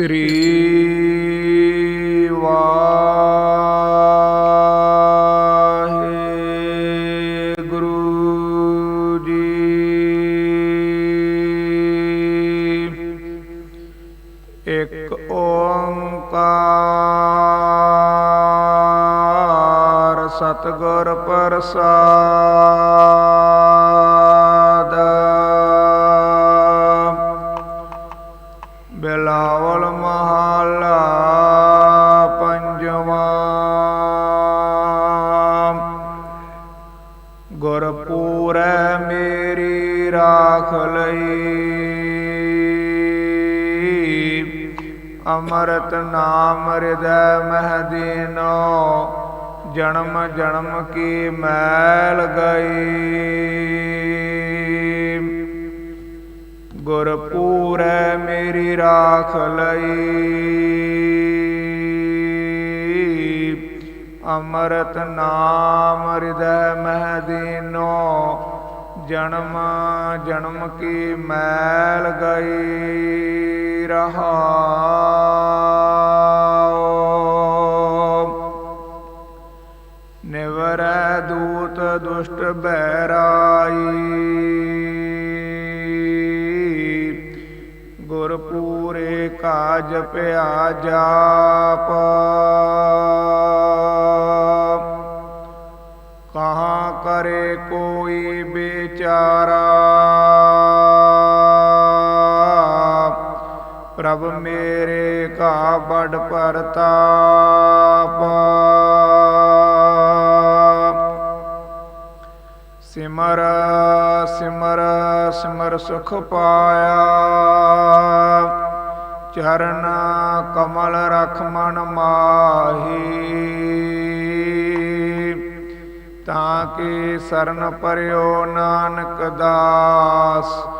ਸ੍ਰੀ ਵਾਹਿਗੁਰੂ ਜੀ। ਇੱਕ ਓੰਕਾਰ ਸਤਿਗੁਰ ਪ੍ਰਸਾਦ। ਰਾਖ ਲਈ ਅੰਮ੍ਰਿਤ ਨਾਮ ਹਿਰਦੈ ਮਹਿ ਦੀਨੋ, ਜਨਮ ਜਨਮ ਕੀ ਮੈਲ ਗਈ। ਗੁਰਪੂਰੈ ਮੇਰੀ ਰਾਖ ਲਈ। ਅੰਮ੍ਰਿਤ ਨਾਮ ਹਿਰਦੈ ਮਹਿ ਦੀਨੋ ਜਨਮ ਜਨਮ ਕੀ ਮੈਲ ਗਈ ਰਹਾਉ। ਨਿਵਰੈ ਦੂਤ ਦੁਸ਼ਟ ਬੈਰਾਈ ਗੁਰਪੂਰੇ ਕਾਜ ਪਿਆ ਜਾਪ। ਪ੍ਰਭ ਮੇਰੇ ਕਾ ਬੜ ਪ੍ਰਤਾਪ। ਸਿਮਰ ਸਿਮਰ ਸਿਮਰ ਸੁਖ ਪਾਇਆ। ਚਰਨ ਕਮਲ ਰਖ ਮਨ ਮਾਹੀ। ਤਾਂ ਕਿ ਸਰਨ ਪਰਿਓ ਨਾਨਕ ਦਾਸ।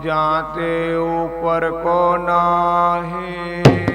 ਜਾਂ ਤੇ ਉਪਰ ਕੋ ਨਾਹੀ।